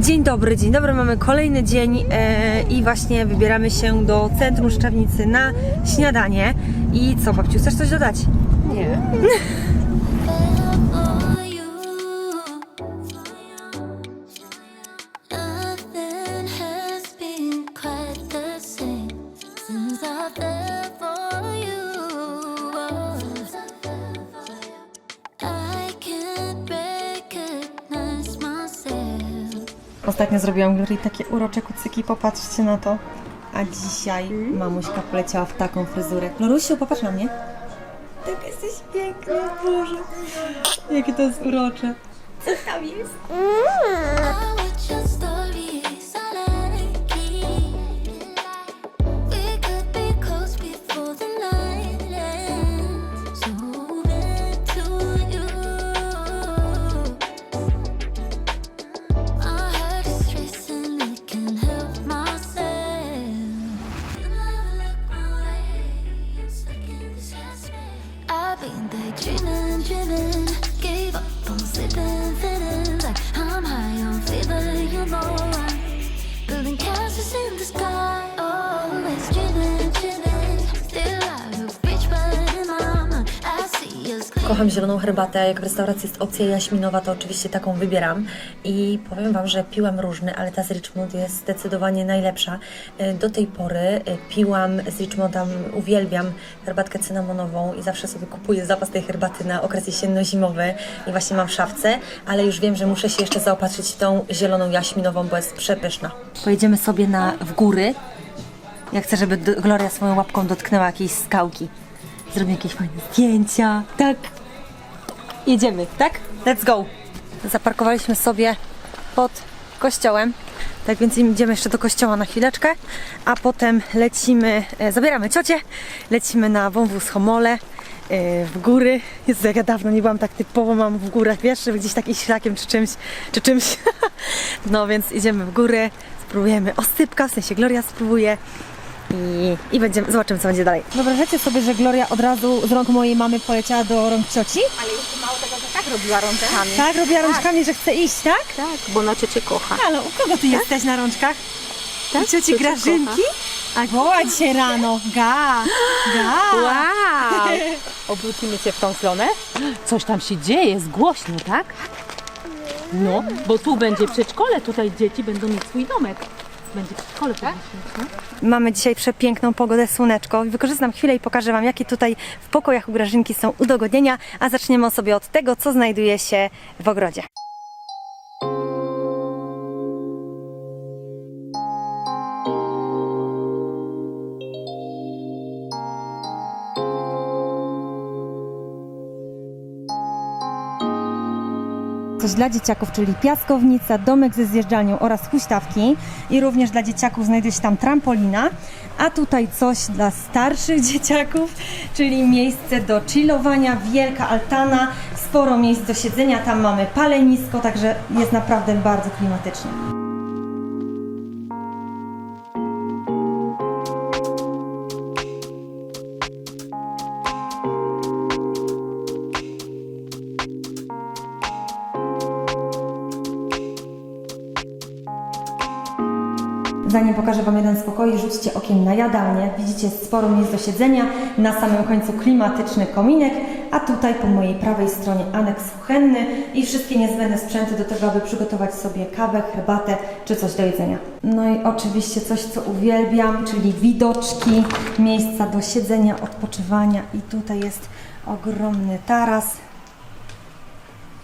Dzień dobry, dzień dobry, mamy kolejny dzień e, i właśnie wybieramy się do centrum Szczawnicy na śniadanie. I co, babciu, chcesz coś dodać? Nie. Ostatnio zrobiłam Glorii takie urocze kucyki, popatrzcie na to. A dzisiaj mamuśka poleciała w taką fryzurę. Lorusiu, popatrz na mnie. Tak jesteś piękna, Boże. Jakie to jest urocze. Co tam jest? Kocham zieloną herbatę. Jak w restauracji jest opcja jaśminowa, to oczywiście taką wybieram. I powiem Wam, że piłam różne, ale ta z Richmond jest zdecydowanie najlepsza. Y, Do tej pory y, piłam z Richmonda, uwielbiam herbatkę cynamonową i zawsze sobie kupuję zapas tej herbaty na okres jesienno-zimowy i właśnie mam w szafce, ale już wiem, że muszę się jeszcze zaopatrzyć tą zieloną jaśminową, bo jest przepyszna. Pojedziemy sobie na, w góry. Ja chcę, żeby Gloria swoją łapką dotknęła jakiejś skałki. Zrobię jakieś fajne zdjęcia. Tak. Jedziemy, tak? Let's go. Zaparkowaliśmy sobie pod kościołem. Tak więc idziemy jeszcze do kościoła na chwileczkę, a potem lecimy, e, zabieramy ciocię, lecimy na wąwóz Homole e, w góry. Jezu, jak ja dawno nie byłam tak typowo, mam w górach, wiesz, żeby gdzieś takim szlakiem czy czymś, czy czymś. No więc idziemy w górę, spróbujemy osypka, w sensie Gloria spróbuje i, i będziemy, zobaczymy co będzie dalej. Wyobrażacie sobie, że Gloria od razu z rąk mojej mamy poleciała do rąk cioci? Ale jeszcze mało tego, że tak robiła rączkami. Tak, robiła rączkami, że chce iść, tak? Tak, bo ona cię kocha. Ale u kogo ty jesteś na rączkach? Tak, U cioci ciocia Grażynki? A woła dzisiaj rano. Ga, ga. Wow! Obrócimy cię w tą stronę. Coś tam się dzieje, jest głośno, tak? No, bo tu będzie przedszkole, tutaj dzieci będą mieć swój domek. Będzie przedszkole tak? Mamy dzisiaj przepiękną pogodę, słoneczko. Wykorzystam chwilę i pokażę Wam, jakie tutaj w pokojach u Grażynki są udogodnienia, a zaczniemy sobie od tego, co znajduje się w ogrodzie. Coś dla dzieciaków, czyli piaskownica, domek ze zjeżdżalnią oraz huśtawki. I również dla dzieciaków znajduje się tam trampolina. A tutaj coś dla starszych dzieciaków, czyli miejsce do chillowania, wielka altana, sporo miejsc do siedzenia. Tam mamy palenisko, także jest naprawdę bardzo klimatycznie. Zanim pokażę Wam jeden z pokoi, rzućcie okiem na jadalnię. Widzicie sporo miejsc do siedzenia, na samym końcu klimatyczny kominek, a tutaj po mojej prawej stronie aneks kuchenny i wszystkie niezbędne sprzęty do tego, aby przygotować sobie kawę, herbatę czy coś do jedzenia. No i oczywiście coś, co uwielbiam, czyli widoczki, miejsca do siedzenia, odpoczywania i tutaj jest ogromny taras.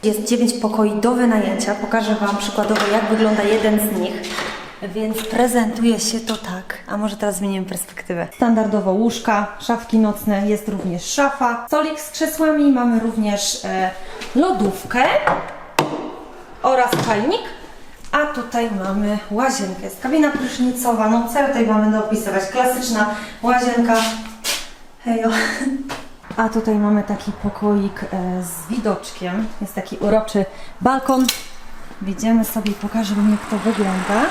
Jest 9 pokoi do wynajęcia. Pokażę Wam przykładowo, jak wygląda jeden z nich. Więc prezentuje się to tak. A może teraz zmienimy perspektywę. Standardowo łóżka, szafki nocne, jest również szafa, stolik z krzesłami, mamy również e, lodówkę oraz czajnik. A tutaj mamy łazienkę. Jest kabina prysznicowa. No ja tutaj mamy do opisywać? Klasyczna łazienka. Hejo. A tutaj mamy taki pokoik e, z widoczkiem. Jest taki uroczy balkon. Wejdziemy sobie i pokażę Wam, jak to wygląda.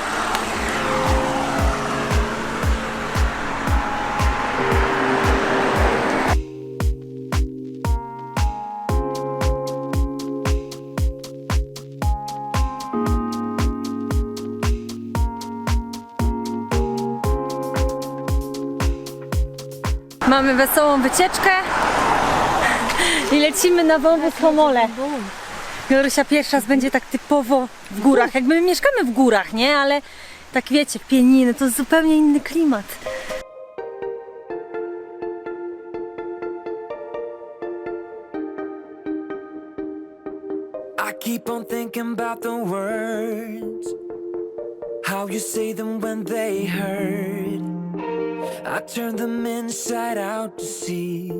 Mamy wesołą wycieczkę i lecimy na wąwóz Homole. Glorysia pierwszy raz będzie tak typowo w górach. Jakby my mieszkamy w górach, nie? Ale tak wiecie, pieniny to zupełnie inny klimat. I keep on thinking about the words, how you say them when they hurt. I turn them inside out to see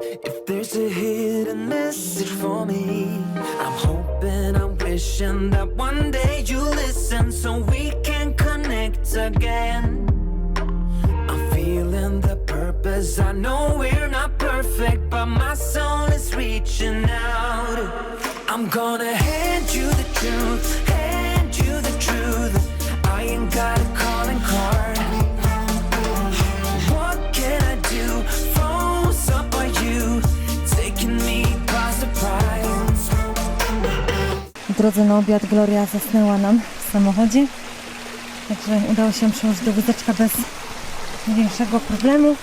if there's a hidden message for me. I'm hoping, I'm wishing that one day you listen so we can connect again. I'm feeling the purpose. I know we're not perfect, but my soul is reaching out. I'm gonna hand you the truth, drodze na obiad Gloria zasnęła nam w samochodzie. Także udało się przyłożyć do wózeczka bez największego problemu.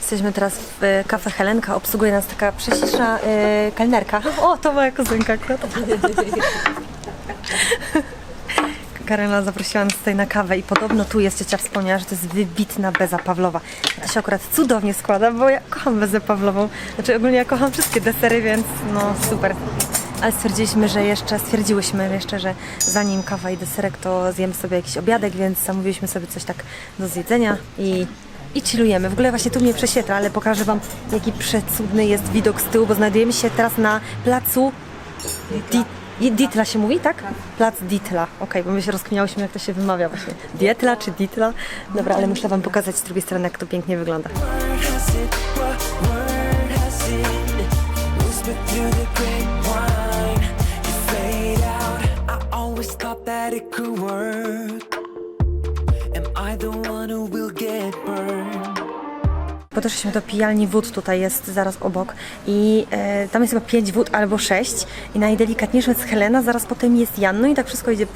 Jesteśmy teraz w e, kafe Helenka. Obsługuje nas taka prześliczna e, kelnerka. O, to moja kuzynka akurat. Karola zaprosiła nas tutaj na kawę i podobno tu jest ciocia wspomniała, że to jest wybitna beza Pawlowa. To się akurat cudownie składa, bo ja kocham bezę Pawlową. Znaczy ogólnie ja kocham wszystkie desery, więc no super. Ale stwierdziliśmy, że jeszcze, stwierdziłyśmy jeszcze, że zanim kawa i deserek, to zjemy sobie jakiś obiadek, więc zamówiliśmy sobie coś tak do zjedzenia i, i chillujemy. W ogóle właśnie tu mnie prześwietla, ale pokażę Wam, jaki przecudny jest widok z tyłu, bo znajdujemy się teraz na placu Di- i Ditla się mówi, tak? Plac Ditla. Okej, bo my się rozkminiałyśmy, jak to się wymawia właśnie. Dietla czy Ditla? Dobra, ale muszę Wam pokazać z drugiej strony, jak to pięknie wygląda. that it could work. Am I the one who will get burned? Podeszliśmy do pijalni wód, tutaj jest zaraz obok. I e, tam jest chyba 5 wód albo 6 i najdelikatniejsza jest Helena, zaraz potem jest Jan, no i tak wszystko idzie.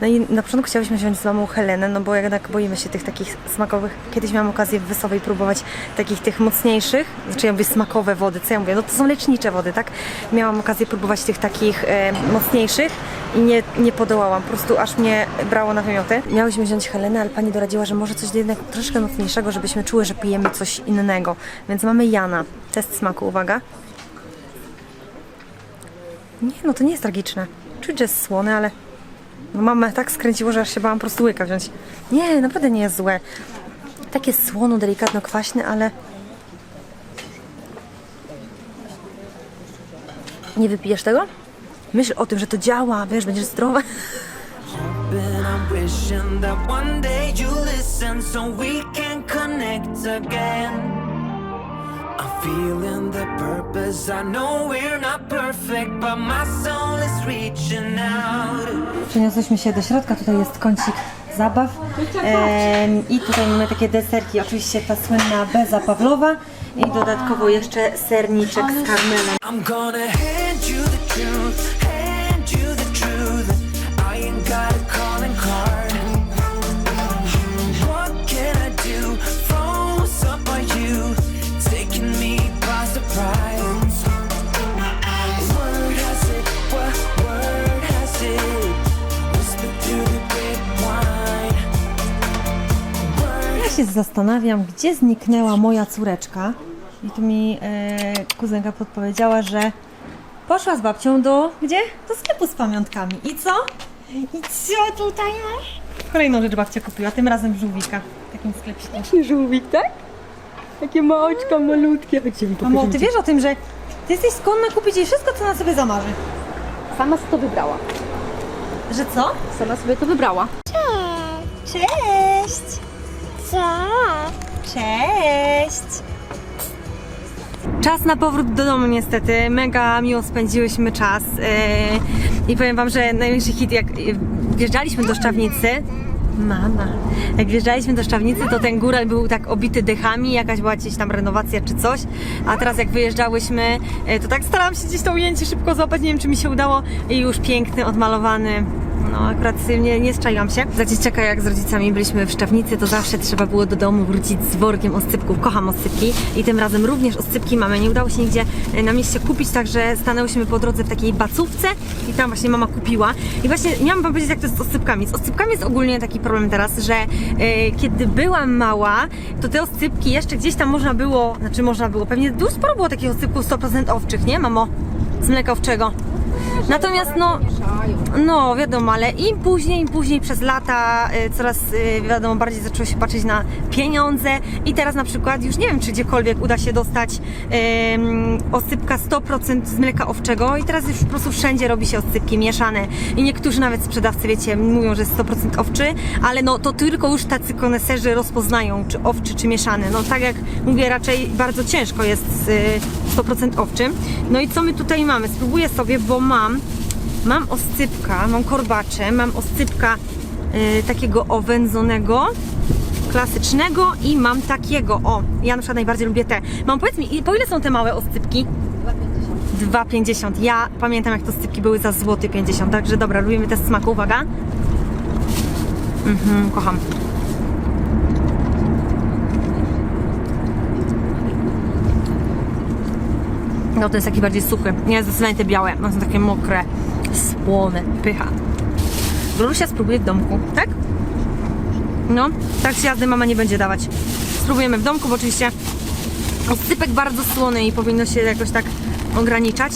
No i na początku chciałyśmy wziąć z mamą Helenę, no bo jednak boimy się tych takich smakowych, kiedyś miałam okazję w Wysowej próbować takich tych mocniejszych, znaczy ja mówię smakowe wody, co ja mówię, no to są lecznicze wody, tak? Miałam okazję próbować tych takich e, mocniejszych i nie, nie podołałam, po prostu aż mnie brało na wymioty. Miałyśmy wziąć Helenę, ale pani doradziła, że może coś jednak troszkę mocniejszego, żebyśmy czuły, że pijemy coś innego. Więc mamy Jana. Test smaku, uwaga. Nie, no to nie jest tragiczne. Czuć, że jest słone, ale no tak skręciło, że aż się bałam po prostu łyka wziąć. Nie, naprawdę nie jest złe. Takie słono, delikatno kwaśne, ale nie wypijesz tego? Myśl o tym, że to działa, wiesz, będziesz zdrowa. Connect again. I'm feeling the purpose. I know we're not perfect, but my soul is reaching out. Przeniosłyśmy się do środka, tutaj jest kącik zabaw Em, i tutaj mamy takie deserki, oczywiście ta słynna beza Pawlowa i dodatkowo jeszcze serniczek z karmelem. I'm gonna hand you the truth, się zastanawiam, gdzie zniknęła moja córeczka i tu mi e, kuzynka podpowiedziała, że poszła z babcią do, gdzie? Do sklepu z pamiątkami. I co? I co tutaj masz? Kolejną rzecz babcia kupiła, tym razem żółwika w takim sklepie. Żółwik, tak? Takie małeczka malutkie. Chodźcie mi Mamo, ty wiesz o tym, że ty jesteś skłonna kupić jej wszystko, co na sobie zamarzy. Sama sobie to wybrała. Że co? Sama sobie to wybrała. Cześć! Cześć! Czas na powrót do domu niestety. Mega miło spędziłyśmy czas. Yy, I powiem Wam, że największy hit, jak wjeżdżaliśmy do Szczawnicy, Mama. Jak wjeżdżaliśmy do Szczawnicy, to ten góral był tak obity dechami, jakaś była gdzieś tam renowacja czy coś. A teraz jak wyjeżdżałyśmy, yy, to tak starałam się gdzieś to ujęcie szybko złapać, nie wiem czy mi się udało. I już piękny, odmalowany No akurat nie, nie szczaiłam się. Za dzieciaka jak z rodzicami byliśmy w Szczawnicy, to zawsze trzeba było do domu wrócić z workiem oscypków. Kocham oscypki i tym razem również oscypki mamy. Nie udało się nigdzie e, na mieście kupić, także stanęłyśmy po drodze w takiej bacówce i tam właśnie mama kupiła. I właśnie miałam wam powiedzieć jak to jest z oscypkami. Z oscypkami jest ogólnie taki problem teraz, że e, kiedy byłam mała, to te oscypki jeszcze gdzieś tam można było, znaczy można było, pewnie dużo sporo było takich oscypków 100% owczych, nie mamo? Z mleka owczego. Natomiast no, no wiadomo, ale im później, im później przez lata y, coraz y, wiadomo bardziej zaczęło się patrzeć na pieniądze i teraz na przykład już nie wiem czy gdziekolwiek uda się dostać ym, oscypka 100% z mleka owczego i teraz już po prostu wszędzie robi się oscypki mieszane i niektórzy nawet sprzedawcy wiecie mówią, że jest 100% owczy, ale no to tylko już tacy koneserzy rozpoznają czy owczy czy mieszany. No tak jak mówię raczej bardzo ciężko jest z y, 100% owczym. No i co my tutaj mamy? Spróbuję sobie, bo mam Mam oscypka, mam korbacze, mam oscypka y, takiego owędzonego, klasycznego i mam takiego, o, ja na przykład najbardziej lubię te. Mam, powiedz mi, po ile są te małe oscypki? 2,50. Ja pamiętam jak te oscypki były za złoty 50, także dobra, lubimy test smaku, uwaga. Mhm, kocham. No to jest taki bardziej suchy. Nie, zdecydowanie te białe. One są takie mokre, słone, pycha. Lulusia spróbuje w domku, tak? No, tak się jazdy mama nie będzie dawać. Spróbujemy w domku, bo oczywiście oscypek bardzo słony i powinno się jakoś tak ograniczać.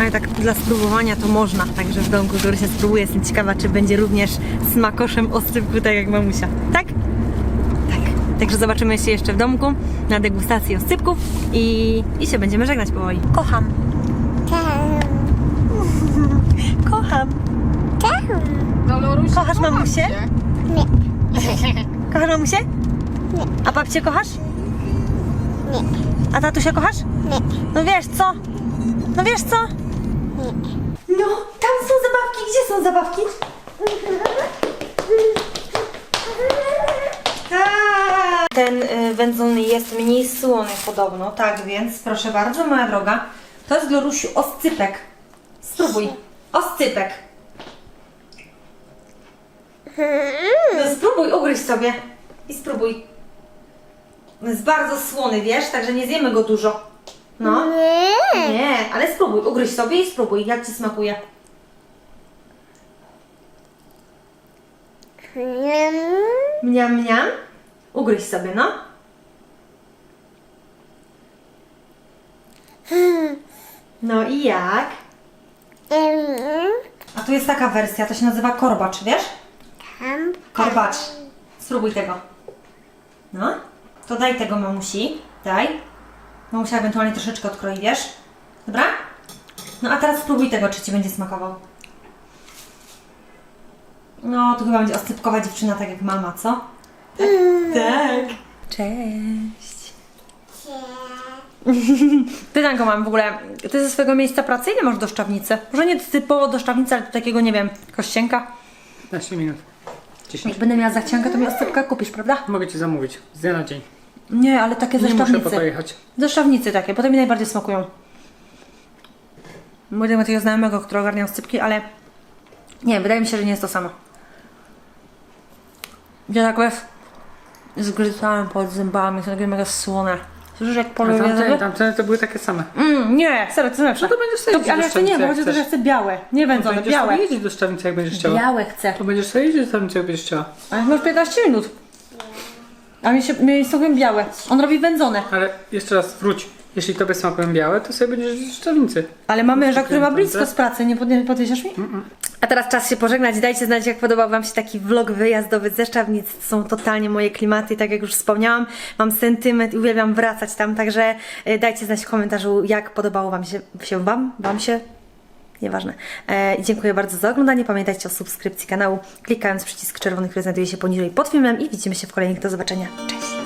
Ale tak dla spróbowania to można, także w domku Lulusia spróbuje. Jestem ciekawa, czy będzie również smakoszem oscypku, tak jak mamusia. Tak? Tak. Także zobaczymy się jeszcze w domku na degustacji oscypków i, i się będziemy żegnać powoli. Kocham. Kocham. Loruś, Kochasz mamusię? Nie. Kochasz mamusię? Nie. A babcię kochasz? Nie. A tatusia kochasz? Nie. No wiesz co? No wiesz co? Nie. No, tam są zabawki. Gdzie są zabawki? Tak. Ten y, wędzony jest mniej słony podobno, tak więc proszę bardzo, moja droga. To jest Glorusiu oscypek. Spróbuj. Oscypek. No spróbuj, ugryź sobie. I spróbuj. On Jest bardzo słony, wiesz, także nie zjemy go dużo. No. Nie, ale spróbuj, ugryź sobie i spróbuj, jak Ci smakuje. Mniam, mniam. Ugryź sobie, no. No i jak? A tu jest taka wersja, to się nazywa korbacz, wiesz? Korbacz. Spróbuj tego. No. To daj tego mamusi. Daj. Mamusia ewentualnie troszeczkę odkroi, wiesz? Dobra? No a teraz spróbuj tego, czy Ci będzie smakował. No, to chyba będzie oscypkowa dziewczyna, tak jak mama, co? Tak. tak. Cześć. Pytanko mam w ogóle. Ty ze swojego miejsca pracy ile masz do szczawnicy? Może nie typowo do szczawnicy, ale do takiego, nie wiem, kościenka? 15 minut. 10. Jak będę miała zachciankę, to mi oscypka kupisz, prawda? Mogę Ci zamówić. Z dnia na dzień. Nie, ale takie ze Nie muszę po szczawnicy. to jechać. Ze szczawnicy takie, potem mi najbardziej smakują. Mówię do takiego znajomego, który ogarniał scypki, ale nie, wydaje mi się, że nie jest to samo. Ja tak wiesz, zgryzałem pod zębami, są takie mega słone. Słyszysz jak A polubię tamte, tamte to były takie same. Mm, nie, serio, to lepsze. No to będziesz sobie jeździć Ale do jeszcze nie, bo chodzi o to, że chcę białe, nie wędzone, Będziesz białe. sobie jeździć do Szczawnicy, jak będziesz chciała. Białe chcę. To będziesz sobie jeździć do Szczawnicy, jak będziesz chciała. Ale masz 15 minut. A mi się mi smakują białe. On robi wędzone. Ale jeszcze raz wróć. Jeśli Tobie smakują białe, to sobie będziesz w Szczawnicy. Ale mamy męża, który ma blisko z pracy, nie podnie- podwieziesz mi? A teraz czas się pożegnać. Dajcie znać, jak podobał Wam się taki vlog wyjazdowy ze Szczawnic. To są totalnie moje klimaty, tak jak już wspomniałam. Mam sentyment i uwielbiam wracać tam, także e, dajcie znać w komentarzu, jak podobało Wam się, się Wam, Wam się, nieważne. E, dziękuję bardzo za oglądanie. Pamiętajcie o subskrypcji kanału, klikając przycisk czerwony, który znajduje się poniżej pod filmem i widzimy się w kolejnych. Do zobaczenia. Cześć!